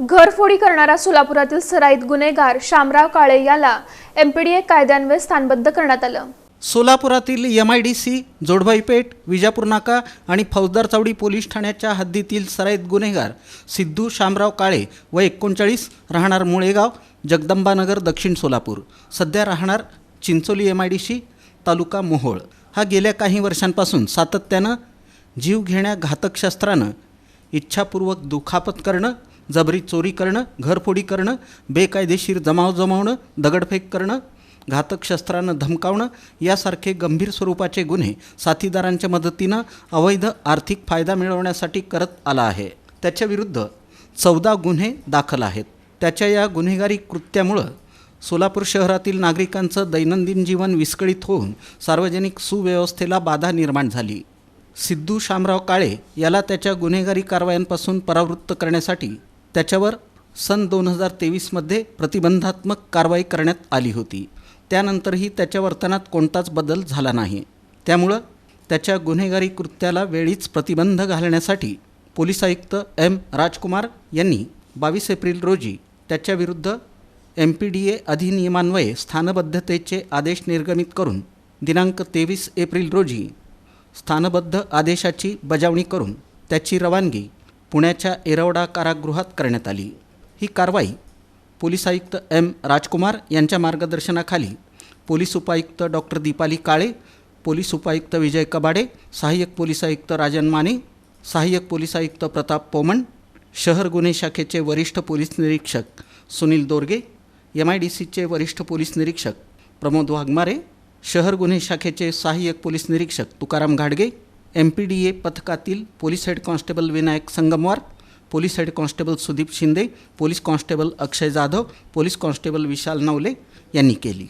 घरफोडी करणारा सोलापुरातील सराईत गुन्हेगार शामराव काळे याला एमपीडीए कायद्यान्वये स्थानबद्ध करण्यात आलं. सोलापुरातील M I D C Jodbhaipeth Vijapur नाका आणि फौजदार चावडी पोलीस ठाण्याच्या हद्दीतील सराईत गुन्हेगार सिद्धू शामराव काळे व एकोणचाळीस राहणार मुळेगाव जगदंबानगर दक्षिण सोलापूर. सध्या राहणार Chincholi M I D C तालुका मोहोळ. हा गेल्या काही वर्षांपासून सातत्यानं जीव घेण्या घातक शस्त्रानं इच्छापूर्वक दुखापत करणं जबरी चोरी करणं घरफोडी करणं बेकायदेशीर जमाव जमावणं दगडफेक करणं घातक शस्त्रानं धमकावणं यासारखे गंभीर स्वरूपाचे गुन्हे साथीदारांच्या मदतीनं अवैध आर्थिक फायदा मिळवण्यासाठी करत आला आहे. त्याच्याविरुद्ध चौदा गुन्हे दाखल आहेत. त्याच्या या गुन्हेगारी कृत्यामुळं सोलापूर शहरातील नागरिकांचं दैनंदिन जीवन विस्कळीत होऊन सार्वजनिक सुव्यवस्थेला बाधा निर्माण झाली. सिद्धू शामराव काळे याला त्याच्या गुन्हेगारी कारवायांपासून परावृत्त करण्यासाठी त्याच्यावर सन दोन हजार तेवीसमध्ये प्रतिबंधात्मक कारवाई करण्यात आली होती. त्यानंतरही त्याच्या वर्तनात कोणताच बदल झाला नाही. त्यामुळं त्याच्या गुन्हेगारी कृत्याला वेळीच प्रतिबंध घालण्यासाठी पोलीस आयुक्त एम राजकुमार यांनी बावीस एप्रिल रोजी त्याच्याविरुद्ध एम पी डी ए अधिनियमान्वये स्थानबद्धतेचे आदेश निर्गमित करून दिनांक तेवीस एप्रिल रोजी स्थानबद्ध आदेशाची बजावणी करून त्याची रवानगी पुण्याच्या एरवडा कारागृहात करण्यात आली. ही कारवाई पोलीस आयुक्त एम. राजकुमार यांच्या मार्गदर्शनाखाली पोलीस उपायुक्त डॉक्टर दीपाली काळे पोलीस उपायुक्त विजय कबाडे सहाय्यक पोलीस आयुक्त राजन माने सहाय्यक पोलीस आयुक्त प्रताप पोमण शहर गुन्हे शाखेचे वरिष्ठ पोलीस निरीक्षक Sunil Dorge M I D सीचे वरिष्ठ पोलीस निरीक्षक प्रमोद वाघमारे शहर गुन्हे शाखेचे सहाय्यक पोलीस निरीक्षक तुकाराम घाडगे एम पी डी ए पथकातील police head constable Vinayak Sangamwar police head constable Sudeep Shinde police constable Akshay Jadhav police constable Vishal Navale यांनी केली.